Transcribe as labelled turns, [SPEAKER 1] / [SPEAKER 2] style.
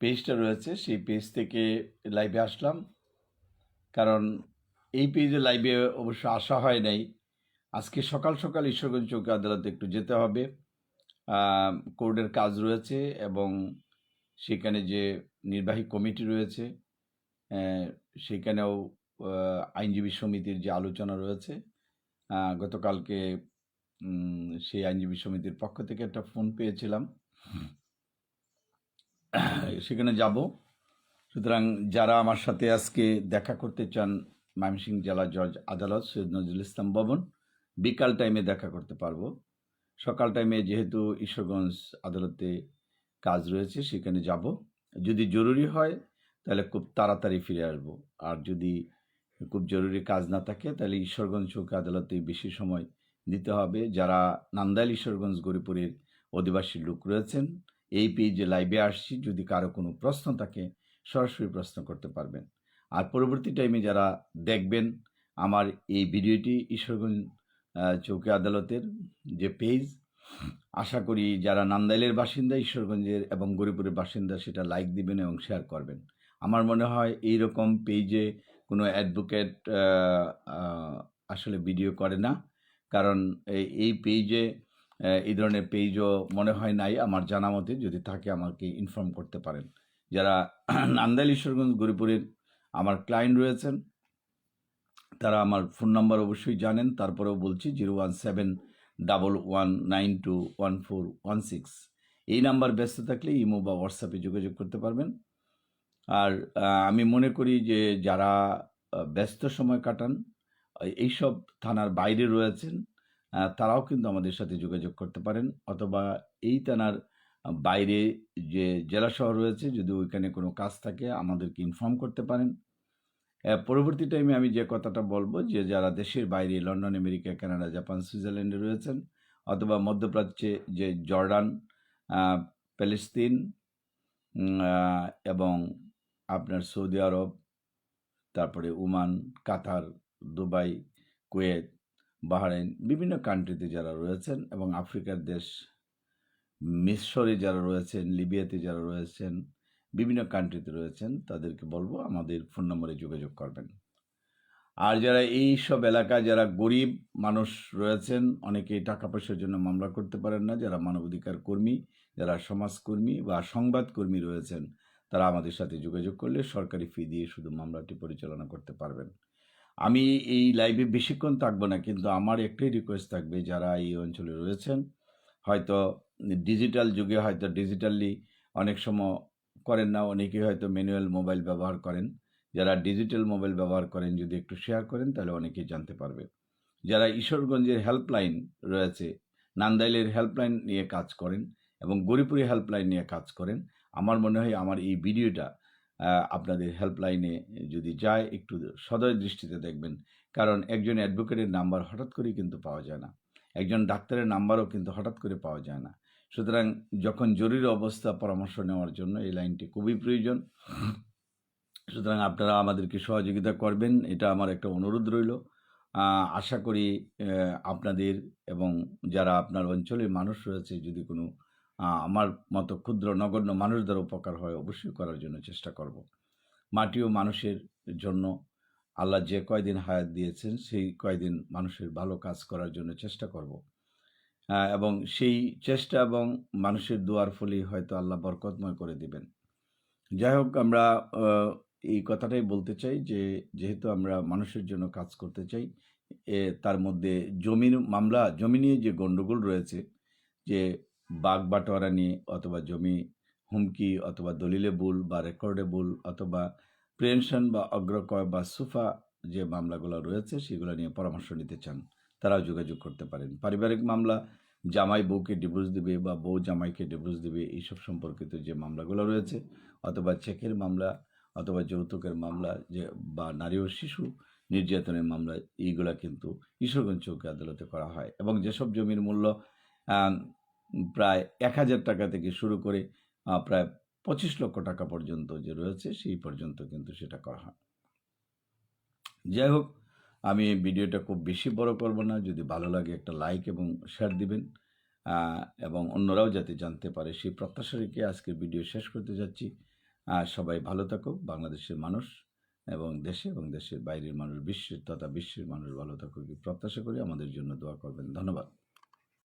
[SPEAKER 1] পেজটা রয়েছে, সেই পেজ থেকে লাইভে আসলাম। কারণ এই পেজে লাইভে অবশ্য আসা হয় নাই। আজকে সকাল সকাল ঈশ্বরগঞ্জ চৌকি আদালতে একটু যেতে হবে। কোর্টের কাজ রয়েছে এবং সেখানে যে নির্বাহী কমিটি রয়েছে সেখানেও আইনজীবী সমিতির যে আলোচনা রয়েছে গতকালকে সেই আইনজীবী সমিতির পক্ষ থেকে একটা ফোন পেয়েছিলাম। সেখানে যাব। সুতরাং যারা আমার সাথে আজকে দেখা করতে চান ময়মনসিংহ জেলা জজ আদালত সৈয়দ নজরুল ইসলাম ভবন, বিকাল টাইমে দেখা করতে পারব। সকাল টাইমে যেহেতু ঈশ্বরগঞ্জ আদালতে কাজ রয়েছে, সেখানে যাব। যদি জরুরি হয়, তাহলে খুব তাড়াতাড়ি ফিরে আসব। আর যদি খুব জরুরি কাজ না থাকে, তাহলে ঈশ্বরগঞ্জ চৌকি আদালতে বেশি সময় দিতে হবে। যারা নান্দাইল, ঈশ্বরগঞ্জ, গরিপুরের অধিবাসী লোক রয়েছেন এই পেজে লাইভে আসছি, যদি কারও কোনো প্রশ্ন থাকে, সরাসরি প্রশ্ন করতে পারবেন। আর পরবর্তী টাইমে যারা দেখবেন আমার এই ভিডিওটি ঈশ্বরগঞ্জ চৌকি আদালতের যে পেজ আশা করি যারা নান্দাইলের বাসিন্দা, ঈশ্বরগঞ্জের এবং গরিপুরের বাসিন্দা, সেটা লাইক দিবেন এবং শেয়ার করবেন। আমার মনে হয় এই রকম পেজে কোনো অ্যাডভোকেট আসলে ভিডিও করে না। কারণ এই- পেজে এই ধরনের পেজও মনে হয় নাই, আমার জানা মতে, যদি থাকে আমাকে ইনফর্ম করতে পারেন। যারা নান্দাইল ঈশ্বরগঞ্জ গরিপুরের আমার ক্লায়েন্ট রয়েছেন, তারা আমার ফোন নাম্বার অবশ্যই জানেন, তারপরেও বলছি zero one seven double one nine two one four one six এই নাম্বার ব্যস্ত থাকলে ইমো বা হোয়াটসঅ্যাপে যোগাযোগ করতে পারবেন। আর আমি মনে করি যে যারা ব্যস্ত সময় কাটান এইসব থানার বাইরে রয়েছেন তারাও কিন্তু আমাদের সাথে যোগাযোগ করতে পারেন। অথবা এই থানার বাইরে যে জেলা শহর রয়েছে, যদি ওইখানে কোনো কাজ থাকে, আমাদেরকে ইনফর্ম করতে পারেন। পরবর্তী টাইমে আমি যে কথাটা বলব যে, যারা দেশের বাইরে লন্ডন, আমেরিকা, কানাডা, জাপান, সুইজারল্যান্ডে রয়েছেন, অথবা মধ্যপ্রাচ্যে যে জর্ডান প্যালেস্তিন এবং আপনার সৌদি আরব, তারপরে Oman, Qatar, Dubai, Kuwait Bahrain, বিভিন্ন কান্ট্রিতে যারা রয়েছেন এবং আফ্রিকার দেশ মিশরে যারা রয়েছেন, লিবিয়াতে যারা রয়েছেন, বিভিন্ন কান্ট্রিতে রয়েছেন, তাদেরকে বলব আমাদের ফোন নম্বরে যোগাযোগ করবেন। আর যারা এই সব এলাকায় যারা গরিব মানুষ রয়েছেন অনেকেই টাকা পয়সার জন্য মামলা করতে পারেন না। যারা মানবাধিকার কর্মী, যারা সমাজকর্মী বা সংবাদকর্মী রয়েছেন, তারা আমাদের সাথে যোগাযোগ করলে সরকারি ফি দিয়ে শুধু মামলাটি পরিচালনা করতে পারবেন। আমি এই লাইভে বেশিক্ষণ থাকব না, কিন্তু আমার একটাই রিকোয়েস্ট থাকবে যারা এই অঞ্চলে রয়েছেন। হয়তো ডিজিটাল যুগে হয়তো ডিজিটালি অনেক সময় করেন না, অনেকেই হয়তো ম্যানুয়াল মোবাইল ব্যবহার করেন। যারা ডিজিটাল মোবাইল ব্যবহার করেন, যদি একটু শেয়ার করেন, তাহলে অনেকেই জানতে পারবে। যারা ঈশ্বরগঞ্জের হেল্পলাইন রয়েছে, নান্দাইলের হেল্পলাইন নিয়ে কাজ করেন এবং গরিপুরি হেল্পলাইন নিয়ে কাজ করেন, আমার মনে হয় আমার এই ভিডিওটা আপনাদের হেল্পলাইনে যদি যায়, একটু সদয় দৃষ্টিতে দেখবেন। কারণ একজন অ্যাডভোকেটের নাম্বার হঠাৎ করেই কিন্তু পাওয়া যায় না। একজন ডাক্তারের নাম্বারও কিন্তু হঠাৎ করে পাওয়া যায় না। সুতরাং যখন জরুরি অবস্থা পরামর্শ নেওয়ার জন্য এই লাইনটি খুবই প্রয়োজন। সুতরাং আপনারা আমাদেরকে সহযোগিতা করবেন, এটা আমার একটা অনুরোধ রইল। আশা করি আপনাদের এবং যারা আপনার অঞ্চলের মানুষ রয়েছে, যদি কোনো আমার মতো ক্ষুদ্র নগণ্য মানুষদের উপকার হয় অবশ্যই করার জন্য চেষ্টা করব। মাটিও মানুষের জন্য। আল্লাহ যে কয়দিন হায়াত দিয়েছেন, সেই কয়দিন মানুষের ভালো কাজ করার জন্য চেষ্টা করব। এবং সেই চেষ্টা এবং মানুষের দোয়ার ফলেই হয়তো আল্লাহ বরকতময় করে দিবেন। যাই হোক, আমরা এই কথাটাই বলতে চাই যে, যেহেতু আমরা মানুষের জন্য কাজ করতে চাই তার মধ্যে জমির মামলা, জমি নিয়ে যে গণ্ডগোল রয়েছে, যে বাগ বাটোয়ারা নিয়ে অথবা জমি হুমকি অথবা দলিলে ভুল বা রেকর্ডে ভুল অথবা পেনশন বা অগ্রকয় বা সুফা যে মামলাগুলো রয়েছে, সেগুলো নিয়ে পরামর্শ নিতে চান, তারাও যোগাযোগ করতে পারেন। পারিবারিক মামলা, জামাই বউকে ডিভোর্স দিবে বা বউ জামাইকে ডিভোর্স দিবে, এইসব সম্পর্কিত যে মামলাগুলো রয়েছে, অথবা চেকের মামলা অথবা যৌতুকের মামলা যে বা নারী ও শিশু নির্যাতনের মামলা, এইগুলা কিন্তু ঈশ্বরগঞ্জ চৌকি আদালতে করা হয়। এবং যেসব জমির মূল্য প্রায় এক হাজার টাকা থেকে শুরু করে প্রায় পঁচিশ লক্ষ টাকা পর্যন্ত যে রয়েছে সেই পর্যন্ত কিন্তু সেটা করা হয়। যাই হোক, আমি ভিডিওটা খুব বেশি বড় করব না। যদি ভালো লাগে একটা লাইক এবং শেয়ার দিবেন এবং অন্যরাও যাতে জানতে পারে সেই প্রত্যাশা রেখে আজকের ভিডিও শেষ করতে যাচ্ছি। সবাই ভালো থাকুক, বাংলাদেশের মানুষ এবং দেশে এবং দেশের বাইরের মানুষ, বিশ্বের তথা বিশ্বের মানুষ ভালো থাকুক প্রত্যাশা করি। আমাদের জন্য দোয়া করবেন। ধন্যবাদ।